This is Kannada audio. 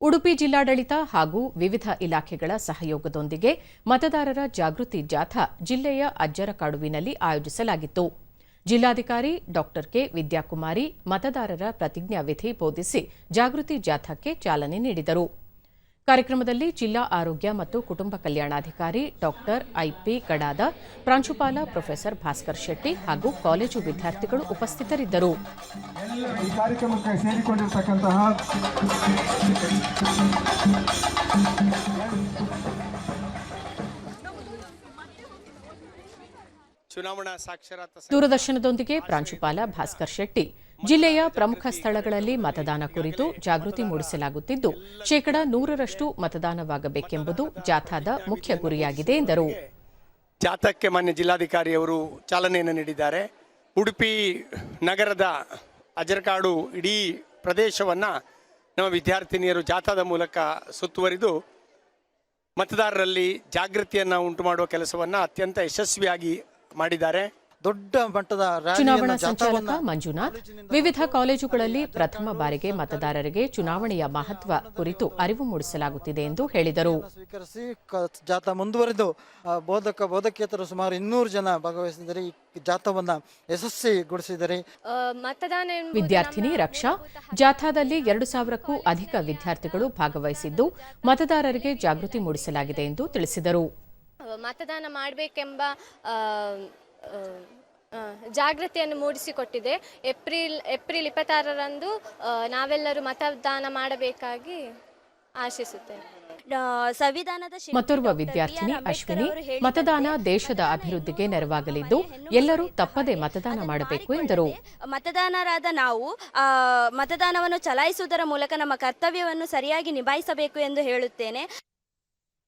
ಉಡುಪಿ ಜಿಲ್ಲಾಡಳಿತ ಹಾಗೂ ವಿವಿಧ ಇಲಾಖೆಗಳ ಸಹಯೋಗದೊಂದಿಗೆ ಮತದಾರರ ಜಾಗೃತಿ ಜಾಥಾ ಜಿಲ್ಲೆಯ ಅಜ್ಜರಕಾಡುವಿನಲ್ಲಿ ಆಯೋಜಿಸಲಾಗಿತ್ತು. ಜಿಲ್ಲಾಧಿಕಾರಿ ಡಾ ಕೆ ವಿದ್ಯಾಕುಮಾರಿ ಮತದಾರರ ಪ್ರತಿಜ್ಞಾವಿಧಿ ಬೋಧಿಸಿ ಜಾಗೃತಿ ಜಾಥಾಕ್ಕೆ ಚಾಲನೆ ನೀಡಿದರು. ಕಾರ್ಯಕ್ರಮದಲ್ಲಿ ಜಿಲ್ಲಾ ಆರೋಗ್ಯ ಮತ್ತು ಕುಟುಂಬ ಕಲ್ಯಾಣಾಧಿಕಾರಿ ಡಾಕ್ಟರ್ ಐಪಿ ಗಡಾದ, ಪ್ರಾಂಶುಪಾಲ ಪ್ರೊಫೆಸರ್ ಭಾಸ್ಕರ್ ಶೆಟ್ಟಿ ಹಾಗೂ ಕಾಲೇಜು ವಿದ್ಯಾರ್ಥಿಗಳು ಉಪಸ್ಥಿತರಿದ್ದರು. ಈ ಕಾರ್ಯಕ್ರಮಕ್ಕೆ ಸೇರಿಕೊಂಡಿರ್ತಕ್ಕಂತಹ ಚುನಾವಣಾ ಸಾಕ್ಷರತಾ ದೂರದರ್ಶನದೊಂದಿಗೆ ಪ್ರಾಂಶುಪಾಲ ಭಾಸ್ಕರ್ ಶೆಟ್ಟಿ. ಜಿಲ್ಲೆಯ ಪ್ರಮುಖ ಸ್ಥಳಗಳಲ್ಲಿ ಮತದಾನ ಕುರಿತು ಜಾಗೃತಿ ಮೂಡಿಸಲಾಗುತ್ತಿದ್ದು ಶೇಕಡಾ ನೂರರಷ್ಟು ಮತದಾನವಾಗಬೇಕೆಂಬುದು ಜಾಥಾದ ಮುಖ್ಯ ಗುರಿಯಾಗಿದೆ ಎಂದರು. ಜಾಥಾಕ್ಕೆ ಮಾನ್ಯ ಜಿಲ್ಲಾಧಿಕಾರಿಯವರು ಚಾಲನೆಯನ್ನು ನೀಡಿದ್ದಾರೆ. ಉಡುಪಿ ನಗರದ ಅಜರಕಾಡು ಇಡೀ ಪ್ರದೇಶವನ್ನು ನಮ್ಮ ವಿದ್ಯಾರ್ಥಿನಿಯರು ಜಾಥಾದ ಮೂಲಕ ಸುತ್ತುವರಿದು ಮತದಾರರಲ್ಲಿ ಜಾಗೃತಿಯನ್ನು ಉಂಟು ಮಾಡುವ ಕೆಲಸವನ್ನು ಅತ್ಯಂತ ಯಶಸ್ವಿಯಾಗಿ ಮಾಡಿದ್ದಾರೆ. ದೊಡ್ಡ ಮಟ್ಟದ ಚುನಾವಣಾ ಸಂಚಾಲಕ ಮಂಜುನಾಥ್ ವಿವಿಧ ಕಾಲೇಜುಗಳಲ್ಲಿ ಪ್ರಥಮ ಬಾರಿಗೆ ಮತದಾರರಿಗೆ ಚುನಾವಣೆಯ ಮಹತ್ವ ಕುರಿತು ಅರಿವು ಮೂಡಿಸಲಾಗುತ್ತಿದೆ ಎಂದು ಹೇಳಿದರು. ಸ್ವೀಕರಿಸಿ ಜಾಥಾ ಮುಂದುವರೆದು ಆ, ಬೋಧಕ ಬೋಧಕೇತರ ಸುಮಾರು ಇನ್ನೂರು ಜನ ಭಾಗವಹಿಸಿದರೆ ಈ ಜಾಥಾವನ್ನ ಯಶಸ್ವಿಗೊಳಿಸಿದರೆ. ವಿದ್ಯಾರ್ಥಿನಿ ರಕ್ಷಾ ಜಾಥಾದಲ್ಲಿ ಎರಡು ಸಾವಿರಕ್ಕೂ ಅಧಿಕ ವಿದ್ಯಾರ್ಥಿಗಳು ಭಾಗವಹಿಸಿದ್ದು ಮತದಾರರಿಗೆ ಜಾಗೃತಿ ಮೂಡಿಸಲಾಗಿದೆ ಎಂದು ತಿಳಿಸಿದರು. ಮತದಾನ ಮಾಡಬೇಕೆಂಬ ಜಾಗೃತಿಯನ್ನು ಮೂಡಿಸಿಕೊಟ್ಟಿದೆ. ಏಪ್ರಿಲ್ ಏಪ್ರಿಲ್ ಇಪ್ಪತ್ತಾರರಂದು ನಾವೆಲ್ಲರೂ ಮತದಾನ ಮಾಡಬೇಕಾಗಿ ಆಶಿಸುತ್ತೇನೆ. ಆ, ಸಂವಿಧಾನದ ಮತ್ತೋರ್ವ ವಿದ್ಯಾರ್ಥಿನಿ ಅಶ್ವಿನಿ ಮತದಾನ ದೇಶದ ಅಭಿವೃದ್ಧಿಗೆ ನೆರವಾಗಲಿದ್ದು ಎಲ್ಲರೂ ತಪ್ಪದೆ ಮತದಾನ ಮಾಡಬೇಕು ಎಂದರು. ಮತದಾನರಾದ ನಾವು ಆ, ಮತದಾನವನ್ನು ಚಲಾಯಿಸುವುದರ ಮೂಲಕ ನಮ್ಮ ಕರ್ತವ್ಯವನ್ನು ಸರಿಯಾಗಿ ನಿಭಾಯಿಸಬೇಕು ಎಂದು ಹೇಳುತ್ತೇನೆ.